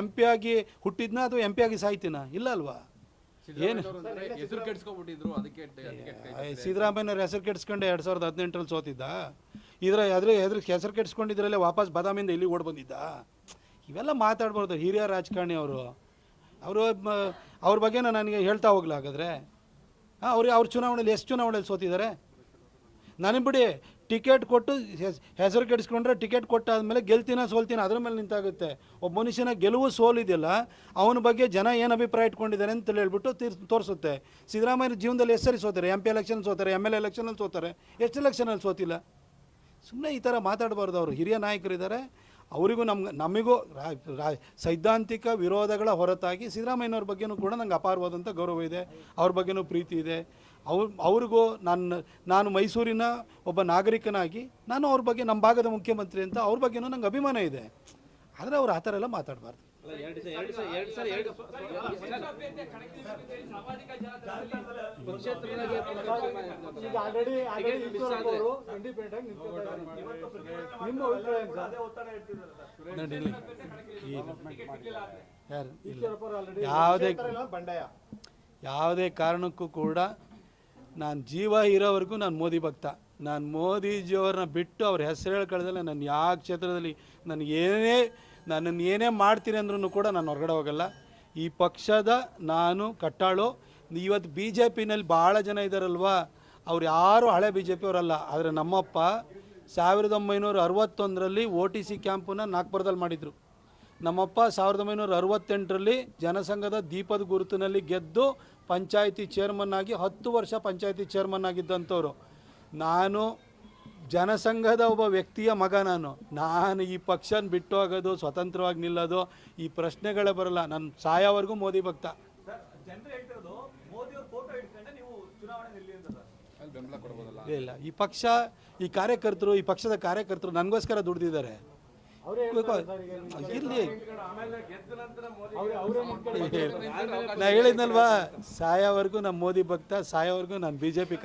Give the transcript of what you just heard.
M P ಆಗಿ ಹುಟ್ಟಿದ್ನ ಅಥವಾ M P ಆಗಿ ಸಾಯ್ತಿನ? ಇಲ್ಲ ಅಲ್ವಾ? ಏನು? ಹೆಸರು ಕೆಡ್ಸ್ಕೊಂಡ್ಬಿಟ್ಟಿದ್ರು ಅದಕ್ಕೆ ಅದಕ್ಕೆ ಕೈ ಸಿದ್ದರಾಮಯ್ಯನವ್ರ ಹೆಸರು ಕೆಡಿಸ್ಕೊಂಡು ಎರಡು ಸಾವಿರದ ಹದಿನೆಂಟರಲ್ಲಿ ಸೋತಿದ್ದ. ಇದ್ರ ಅದ್ರ ಹೆದ್ರ ಹೆಸರು ಕೆಡಿಸ್ಕೊಂಡಿದ್ರಲ್ಲೇ ವಾಪಸ್ ಬಾದಾಮಿಂದ ಇಲ್ಲಿ ಓಡ್ ಬಂದಿದ್ದ? ಇವೆಲ್ಲ ಮಾತಾಡ್ಬಾರ್ದು ಹಿರಿಯ ರಾಜಕಾರಣಿ ಅವರು. ಅವರು ಅವ್ರ ಬಗ್ಗೆ ನನಗೆ ಹೇಳ್ತಾ ಹೋಗ್ಲಾ ಹಾಗಾದ್ರೆ. ಹಾಂ ಅವ್ರಿಗೆ ಅವ್ರ ಚುನಾವಣೆಯಲ್ಲಿ ಎಷ್ಟು ಚುನಾವಣೆಯಲ್ಲಿ ಸೋತಿದ್ದಾರೆ? ನನಗೆ ಬಿಡಿ ಟಿಕೆಟ್ ಕೊಟ್ಟು ಹೆಸರು ಕೆಡಿಸ್ಕೊಂಡ್ರೆ ಟಿಕೆಟ್ ಕೊಟ್ಟಾದ್ಮೇಲೆ ಗೆಲ್ತೀನ ಸೋಲ್ತೀನ ಅದ್ರ ಮೇಲೆ ನಿಂತಾಗುತ್ತೆ. ಒಬ್ಬ ಮನುಷ್ಯನ ಗೆಲುವು ಸೋಲಿದೆಯಲ್ಲ ಅವನ ಬಗ್ಗೆ ಜನ ಏನು ಅಭಿಪ್ರಾಯ ಇಟ್ಕೊಂಡಿದ್ದಾರೆ ಅಂತ ಹೇಳ್ಬಿಟ್ಟು ತೀರ್ ತೋರಿಸುತ್ತೆ. ಸಿದ್ದರಾಮಯ್ಯ ಜೀವನದಲ್ಲಿ ಎಷ್ಟು ಸರಿ ಸೋತಾರೆ, ಎಂ ಪಿ ಎಲೆಕ್ಷನ್ ಸೋತಾರೆ ಎಂ ಎಲ್ ಎಲೆಕ್ಷನಲ್ಲಿ ಸೋತಾರೆ, ಎಷ್ಟು ಎಲೆಕ್ಷನಲ್ಲಿ ಸೋತಿಲ್ಲ? ಸುಮ್ಮನೆ ಈ ಥರ ಮಾತಾಡಬಾರ್ದು ಅವರು. ಹಿರಿಯ ನಾಯಕರಿದ್ದಾರೆ ಅವರಿಗೂ ನಮ್ಗೆ, ನಮಗೂ ಸೈದ್ಧಾಂತಿಕ ವಿರೋಧಗಳ ಹೊರತಾಗಿ ಸಿದ್ದರಾಮಯ್ಯನವ್ರ ಬಗ್ಗೆನೂ ಕೂಡ ನಂಗೆ ಅಪಾರವಾದಂಥ ಗೌರವ ಇದೆ. ಅವ್ರ ಬಗ್ಗೆನೂ ಪ್ರೀತಿ ಇದೆ. ಅವ್ರ ಅವ್ರಿಗೂ ನನ್ನ ನಾನು ಮೈಸೂರಿನ ಒಬ್ಬ ನಾಗರಿಕನಾಗಿ ನಾನು ಅವ್ರ ಬಗ್ಗೆ ನಮ್ಮ ಭಾಗದ ಮುಖ್ಯಮಂತ್ರಿ ಅಂತ ಅವ್ರ ಬಗ್ಗೆನೂ ನಂಗೆ ಅಭಿಮಾನ ಇದೆ. ಆದರೆ ಅವ್ರು ಆ ಥರ ಎಲ್ಲ ಮಾತಾಡಬಾರ್ದು. ಈಗ ಆಲ್ರೆಡಿ ಆಲ್ರೆಡಿ ಅವರು ಇಂಡಿಪೆಂಡೆಂಟ್ ಆಗಿ. ನಿಮ್ಮ ಅಭಿಪ್ರಾಯ ಸರ್? ಯಾವುದೇ ಬಂಡಾಯ. ಯಾವುದೇ ಕಾರಣಕ್ಕೂ ಕೂಡ ನಾನು ಜೀವ ಇರೋವರೆಗೂ ನಾನು ಮೋದಿ ಭಕ್ತ. ನಾನು ಮೋದಿಜಿಯವ್ರನ್ನ ಬಿಟ್ಟು ಅವ್ರ ಹೆಸರು ಕಳೆದಲ್ಲ ನಾನು ಯಾವ ಕ್ಷೇತ್ರದಲ್ಲಿ ನನಗೇನೇ ಏನೇ ನನ್ನನ್ನು ಏನೇ ಮಾಡ್ತೀನಿ ಅಂದ್ರೂ ಕೂಡ ನಾನು ಹೊರಗಡೆ ಹೋಗಲ್ಲ. ಈ ಪಕ್ಷದ ನಾನು, ಕಟ್ಟಾಳು, ಇವತ್ತು ಬಿ ಜೆ ಪಿನಲ್ಲಿ ಭಾಳ ಜನ ಇದ್ದಾರಲ್ವಾ ಅವ್ರು ಯಾರು ಹಳೆ ಬಿ ಜೆ ಪಿಯವರಲ್ಲ ಆದರೆ ನಮ್ಮಪ್ಪ ಸಾವಿರದ ಒಂಬೈನೂರ ಅರವತ್ತೊಂದರಲ್ಲಿ ಓ ಟಿ ಸಿ ಕ್ಯಾಂಪನ್ನ ನಾಗ್ಪುರದಲ್ಲಿ ಮಾಡಿದರು. ನಮ್ಮಪ್ಪ ಸಾವಿರದ ಒಂಬೈನೂರ ಅರವತ್ತೆಂಟರಲ್ಲಿ ಜನಸಂಘದ ದೀಪದ ಗುರುತಿನಲ್ಲಿ ಗೆದ್ದು ಪಂಚಾಯಿತಿ ಚೇರ್ಮನ್ ಆಗಿ ಹತ್ತು ವರ್ಷ ಪಂಚಾಯಿತಿ ಚೇರ್ಮನ್ ಆಗಿದ್ದಂಥವ್ರು. ನಾನು ಜನಸಂಘದ ಒಬ್ಬ ವ್ಯಕ್ತಿಯ ಮಗ ನಾನು. ನಾನು ಈ ಪಕ್ಷನ ಬಿಟ್ಟು ಹೋಗೋದು ಸ್ವತಂತ್ರವಾಗಿ ನಿಲ್ಲೋದು ಈ ಪ್ರಶ್ನೆಗಳೇ ಬರಲ್ಲ. ನನ್ನ ಸಾಯೋವರೆಗೂ ಮೋದಿ ಭಕ್ತ. ಅಲ್ಲಿ ಬೆಂಬಲ ಕೊಡ್ಬೋದಲ್ಲ ಇಲ್ಲ, ಇಲ್ಲ ಈ ಪಕ್ಷ ಈ ಕಾರ್ಯಕರ್ತರು ಈ ಪಕ್ಷದ ಕಾರ್ಯಕರ್ತರು ನನಗೋಸ್ಕರ ದುಡ್ದಿದ್ದಾರೆ. ಇರಲಿ. ನಾ ಹೇಳಿದ್ನಲ್ವಾ ಸಾಯೋವರೆಗೂ ನಮ್ಮ ಮೋದಿ ಭಕ್ತ ಸಾಯೋವರೆಗೂ ನಾನು ಬಿ ಜೆ ಪಿ